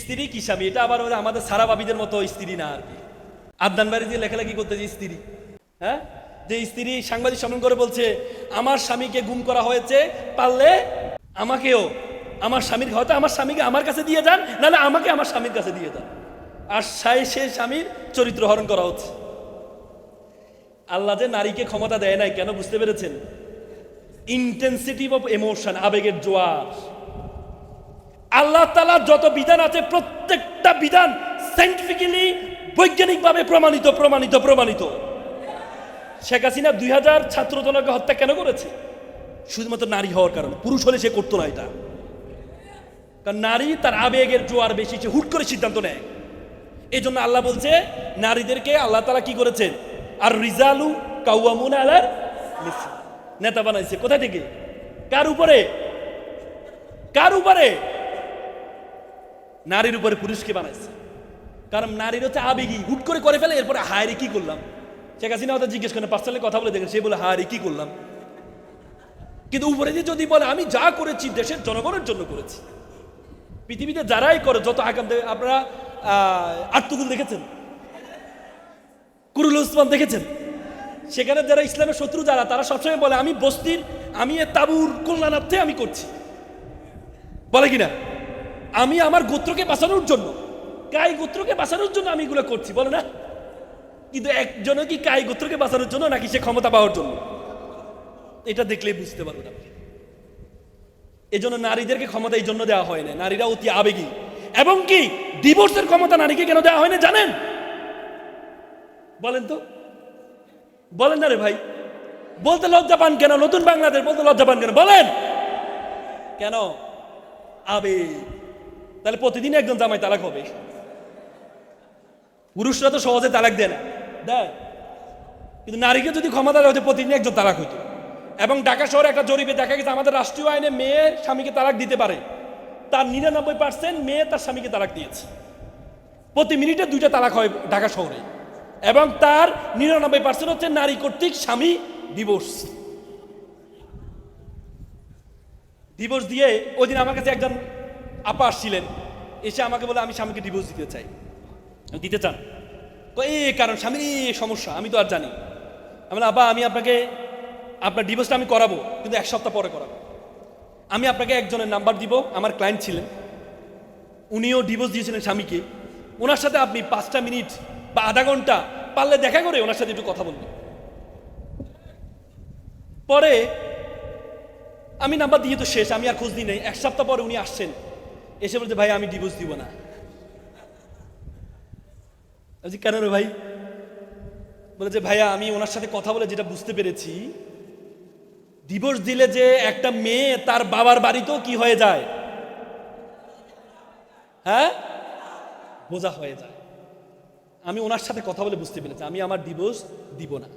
স্ত্রী কি স্বামী? এটা আবার আমাদের সারা বাবিদের মতো স্ত্রী না আর কি। আদান বাড়ি দিয়ে লেখালেখি করতে যে স্ত্রী হ্যাঁ? যে স্ত্রী সাংবাদিক সম্মেলন করে বলছে, আমার স্বামীকে গুম করা হয়েছে, পারলে আমাকেও, আমার স্বামীর হয়তো আমার স্বামীকে আমার কাছে দিয়ে যান, নাহলে আমাকে আমার স্বামীর কাছে দিয়ে যান। আর সাই সে স্বামীর চরিত্র হরণ করা হচ্ছে। আল্লাহ যে নারীকে ক্ষমতা দেয় নাই, কেন বুঝতে পেরেছেন? ইন্টেন্সিটি অফ এমোশন আবেগের জোয়ার। আল্লাহ তালার যত বিধান আছে, প্রত্যেকটা বিধান সাইন্টিফিক্যালি বৈজ্ঞানিকভাবে প্রমাণিত প্রমাণিত প্রমাণিত। শেখ হাসিনা দুই হাজার ছাত্রজনকে হত্যা কেন করেছে? শুধুমাত্র নারী হওয়ার কারণে। পুরুষ হলে সে করতো না এটা। কারণ নারী তার আবেগের জোয়ার বেশি, সে হুট করে সিদ্ধান্ত নেয়। এই জন্য আল্লাহ বলছে, নারীদেরকে আল্লাহ তালা কি করেছেন? আর রিজালু কাউয়ামুন আলার। নেতা বানাইছে। কোথা থেকে? কার উপরে? কার উপরে? নারীর উপরে পুরুষকে বানাইছে। কারণ নারীর হচ্ছে আবেগী। হুট করে করে ফেলে, এরপরে হায়রে কি করলাম? শেখ হাসিনা হয়তো জিজ্ঞেস করেন পার্সোনালি কথা বলে দেখেন, সে বলে হায়রে কি করলাম? কিন্তু উপরে দিয়ে যদি বলে, আমি যা করেছি, দেশের জনগণের জন্য করেছি। পৃথিবীতে যারাই করে, যত আগাম দেবে আপনারা আর্তুগুল দেখেছেন? কুরুল উসমান দেখেছেন? সেখানে যারা ইসলামের শত্রু, যারা, তারা সবসময় বলে, আমি বস্তির, আমি তাবুর কল্যাণার্থে আমি করছি। বলে কিনা? আমি আমার গোত্রকে বাঁচানোর জন্য। কাই গোত্রকে বাঁচানোর জন্য আমি এগুলো করছি, বলে না? কিন্তু একজনও কি কাই গোত্রকে বাঁচানোর জন্য নাকি সে ক্ষমতা পাওয়ার জন্য? এটা দেখলেই বুঝতে পারবেন আপনি। এজন্য নারীদেরকে ক্ষমতা এই জন্য দেওয়া হয় না। নারীরা অতি আবেগী। এবং কি ডিভোর্সের ক্ষমতা নারীকে কেন দেওয়া হয় না, জানেন? বলেন তো। বলেন না রে ভাই। বলতে লজ্জা পান কেন? নতুন বাংলাদেশ বলতে লজ্জা পান কেন? বলেন। কেন? আবেগ। তাহলে প্রতিদিন একজন জামাই তালাক হবে। পুরুষরা তো সহজে তালাক দেয় না। দেয়। কিন্তু নারীকে যদি ক্ষমতা দেওয়া হতো প্রতিদিন একজন তালাক হতো এবং ঢাকা শহরে একটা জরিপে দেখা গেছে, আমাদের রাষ্ট্রীয় আইনে মেয়ে স্বামীকে তালাক দিতে পারে। তার নিরানব্বই পার্সেন্ট মেয়ে তার স্বামীকে তালাক দিয়েছে। প্রতি মিনিটে দুইটা তালাক হয় ঢাকা শহরে। এবং তার নিরানব্বই পার্সেন্ট হচ্ছে নারী কর্তৃক স্বামী ডিভোর্স ডিভোর্স দিয়ে ওই দিন আমার কাছে একজন আপা আসছিলেন। এসে আমাকে বলে আমি স্বামীকে ডিভোর্স দিতে চাই। দিতে চান? এই কারণ স্বামীর এই সমস্যা আমি তো আর জানি। আমি আব্বা আমি আপনাকে আপনার ডিভোর্সটা আমি করাবো কিন্তু এক সপ্তাহ পরে করাবো। আমি আপনাকে একজনের নাম্বার দিব আমার ক্লায়েন্ট ছিলেন। উনিও ডিভোর্স দিয়েছিলেন স্বামীকে। ওনার সাথে আপনি পাঁচটা মিনিট বা আধা ঘণ্টা পারলে দেখা করে ওনার সাথে একটু কথা বলবেন। পরে আমি নাম্বার দিয়ে তো শেষ আমি আর খোঁজ দিই নেই। এক সপ্তাহ পরে উনি আসছেন। এসে বলছে ভাই আমি ডিভোর্স দিব না। বলছি, কেন রে ভাই? বলে যে ভাইয়া আমি ওনার সাথে কথা বলে যেটা বুঝতে পেরেছি ডিভোর্স দিলে যে একটা মেয়ে তার বাবার বাড়িতেও কি হয়ে যায়? হ্যাঁ? বোঝা হয়ে যায়। আমি ওনার সাথে কথা বলে বুঝতে পেরেছি আমি আমার ডিভোর্স দিব না।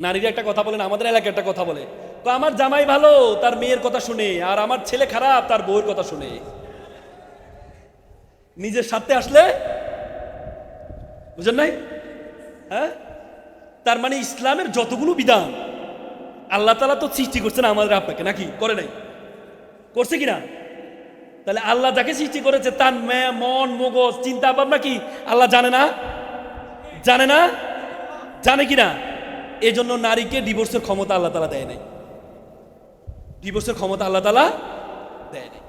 নারীরা একটা কথা বলেন আমাদের এলাকায় একটা কথা বলে। তো আমার জামাই ভালো, তার মেয়ের কথা শুনে, আর আমার ছেলে খারাপ, তার বউয়ের কথা শুনে। নিজের সাথে আসলে, বুঝেন নাই? হ্যাঁ? তার মানে ইসলামের যতগুলো বিধান, আল্লাহ তালা তো সৃষ্টি করছেন আমাদের আপনাকে, নাকি? করে নাই? করছে কিনা? তাহলে আল্লাহ যাকে সৃষ্টি করেছে, তার মন, মগজ চিন্তা ভাবনা কি? আল্লাহ জানে না? জানে না? জানে কিনা? এই জন্য নারীকে ডিভোর্সের ক্ষমতা আল্লাহ তালা দেয় নাই। ডিভোর্সের ক্ষমতা আল্লাহ তালা দেয়